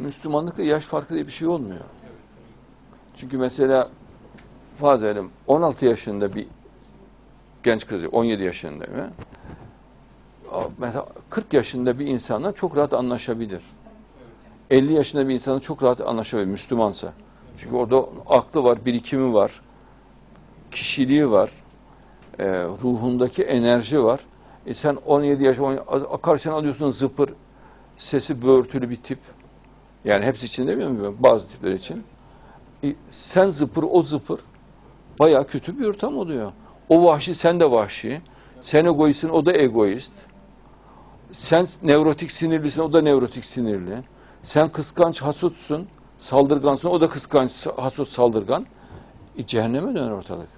Müslümanlıkla yaş farkı diye bir şey olmuyor. Çünkü mesela farz edelim 16 yaşında bir genç kız, 17 yaşında mi? Mesela 40 yaşında bir insanla çok rahat anlaşabilir. 50 yaşında bir insanla çok rahat anlaşabilir Müslümansa. Çünkü orada aklı var, birikimi var, kişiliği var, e, ruhundaki enerji var. E sen 17 yaş, 17, karşına alıyorsun zıpır, sesi böğürtülü bir tip. Yani hepsi için demiyorum ben, bazı tipler için. E, sen zıpır, o zıpır. Bayağı kötü bir ortam oluyor. O vahşi, sen de vahşi. Sen egoistsin, o da egoist. Sen nevrotik sinirlisin, o da nevrotik sinirli. Sen kıskanç, hasutsun, saldırgansın, o da kıskanç, hasut, saldırgan. E, cehenneme döner ortalık.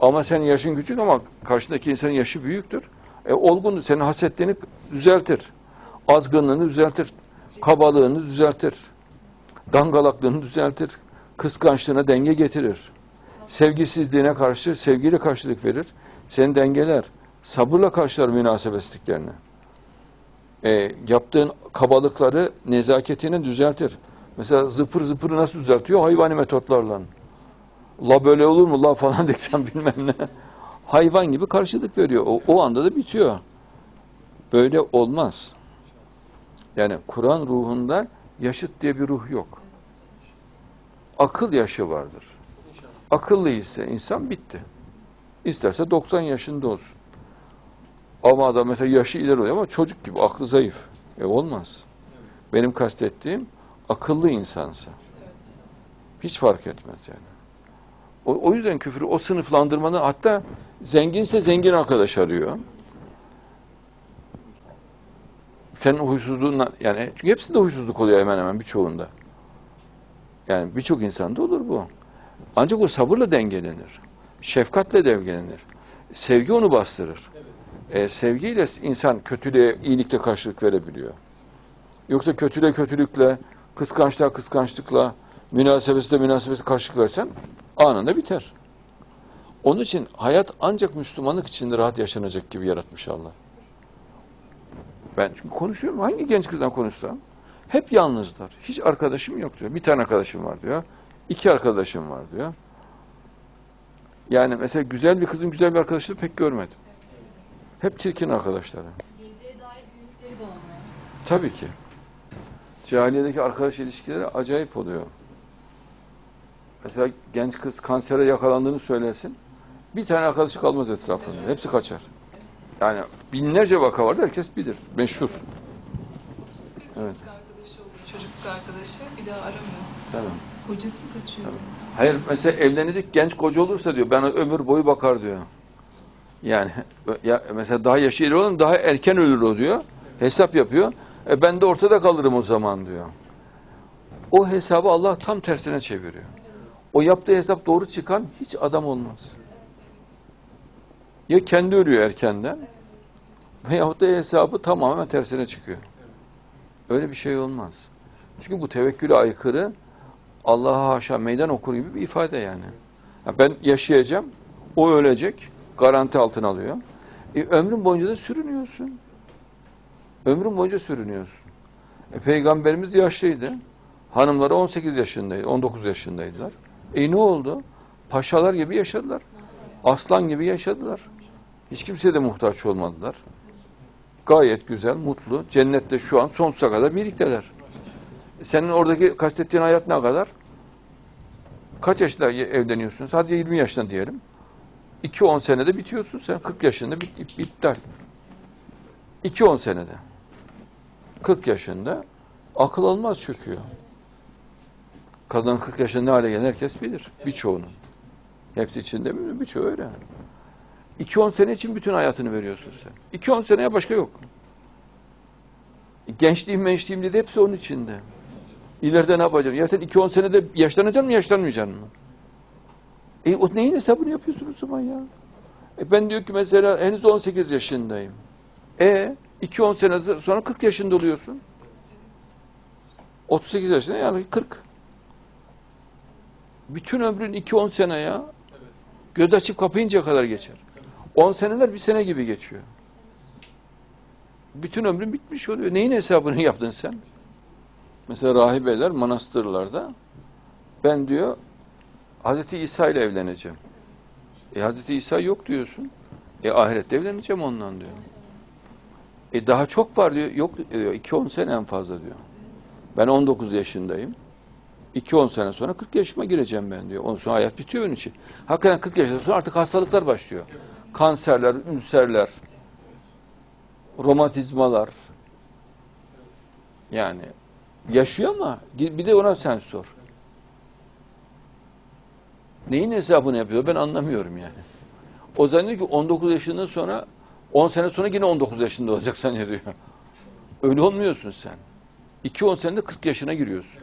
Ama senin yaşın küçük ama karşındaki insanın yaşı büyüktür. E, olgun, senin hasetliğini düzeltir. Azgınlığını düzeltir. Kabalığını düzeltir. Dangalaklığını düzeltir. Kıskançlığına denge getirir. Sevgisizliğine karşı sevgiyle karşılık verir. Seni dengeler. Sabırla karşılar münasebetsizliklerini. E, yaptığın kabalıkları nezaketini düzeltir. Mesela zıpır zıpırı nasıl düzeltiyor? Hayvani metotlarla. La böyle olur mu la falan diyeceğim bilmem ne. Hayvan gibi karşılık veriyor. O, o anda da bitiyor. Böyle olmaz. Yani Kur'an ruhunda yaşıt diye bir ruh yok. Akıl yaşı vardır. Akıllı ise insan bitti. İsterse 90 yaşında olsun. Ama adam mesela yaşı ileri oluyor ama çocuk gibi aklı zayıf. E olmaz. Benim kastettiğim akıllı insansa. Hiç fark etmez yani. O, o yüzden küfrü o sınıflandırmanı hatta zenginse zengin arkadaş arıyor. Senin huysuzluğunla yani çünkü hepsinde huysuzluk oluyor hemen hemen birçoğunda. Yani birçok insanda olur bu. Ancak o sabırla dengelenir. Şefkatle dengelenir. Sevgi onu bastırır. Ee, sevgiyle insan kötülüğe iyilikle karşılık verebiliyor. Yoksa kötülüğe kötülükle, kıskançlığa kıskançlıkla, münasebesle münasebete karşılık versen anında biter. Onun için hayat ancak Müslümanlık içinde rahat yaşanacak gibi yaratmış Allah. Ben çünkü konuşuyorum. Hangi genç kızdan konuşsam hep yalnızlar. Hiç arkadaşım yok diyor. Bir tane arkadaşım var diyor. İki arkadaşım var diyor. Yani mesela güzel bir kızın güzel bir arkadaşını pek görmedim. Hep çirkin arkadaşları. Geleceğe dair büyümüşleri de olmuyor. Tabii ki. Cahiliyedeki arkadaş ilişkileri acayip oluyor. Mesela genç kız kansere yakalandığını söylesin. Bir tane arkadaşı kalmaz etrafında. Hepsi kaçar. Yani binlerce vaka var herkes bilir. Meşhur. Evet. arkadaşı oluyor, çocukluk arkadaşı bir daha aramıyor. Tamam. Kocası kaçıyor. Hayır mesela evlenecek genç koca olursa diyor ben ömür boyu bakar diyor. Yani ya mesela daha yaşı ileri olan daha erken ölür o diyor. Hesap yapıyor. E ben de ortada kalırım o zaman diyor. O hesabı Allah tam tersine çeviriyor. O yaptığı hesap doğru çıkan hiç adam olmaz. Ya kendi ölüyor erkenden veyahut da hesabı tamamen tersine çıkıyor. Öyle bir şey olmaz. Çünkü bu tevekküle aykırı Allah'a haşa meydan okur gibi bir ifade yani. Ya ben yaşayacağım, o ölecek, garanti altına alıyor. E, ömrün boyunca da sürünüyorsun. Ömrün boyunca sürünüyorsun. E, Peygamberimiz yaşlıydı. Hanımları 18 yaşındaydı, 19 yaşındaydılar. E ne oldu? Paşalar gibi yaşadılar. Aslan gibi yaşadılar. Hiç kimseye de muhtaç olmadılar. Gayet güzel, mutlu. Cennette şu an sonsuza kadar birlikteler. Senin oradaki kastettiğin hayat ne kadar? Kaç yaşında evleniyorsunuz? Hadi 20 yaşında diyelim. 2-10 senede bitiyorsun sen. 40 yaşında bit, bit, iptal. 2-10 senede. 40 yaşında akıl almaz çöküyor. Kadın 40 yaşında ne hale gelen herkes bilir. Birçoğunun. Hepsi için demiyorum. Birçoğu öyle. 2-10 sene için bütün hayatını veriyorsun sen. 2-10 seneye başka yok. Gençliğim mençliğim dedi hepsi onun içinde. İleride ne yapacağım? Ya sen 2-10 senede yaşlanacaksın mı yaşlanmayacaksın mı? E o neyin hesabını yapıyorsun o zaman ya? E ben diyor ki mesela henüz 18 yaşındayım. E 2-10 sene sonra 40 yaşında oluyorsun. 38 yaşında yani 40. Bütün ömrün 2-10 sene ya. Göz açıp kapayıncaya kadar geçer. 10 seneler bir sene gibi geçiyor. Bütün ömrün bitmiş oluyor. Neyin hesabını yaptın sen? mesela rahibeler manastırlarda ben diyor Hazreti İsa ile evleneceğim. E Hazreti İsa yok diyorsun. E ahirette evleneceğim ondan diyor. E daha çok var diyor. Yok diyor. 2-10 sene en fazla diyor. Ben 19 yaşındayım. 2-10 sene sonra 40 yaşıma gireceğim ben diyor. Ondan sonra hayat bitiyor benim için. Hakikaten 40 yaşından sonra artık hastalıklar başlıyor. Kanserler, ülserler, romatizmalar. Yani yaşıyor ama bir de ona sen sor. Neyin hesabını yapıyor ben anlamıyorum yani. O zannediyor ki 19 yaşından sonra 10 sene sonra yine 19 yaşında olacak zannediyor. Öyle olmuyorsun sen. 2-10 senede 40 yaşına giriyorsun.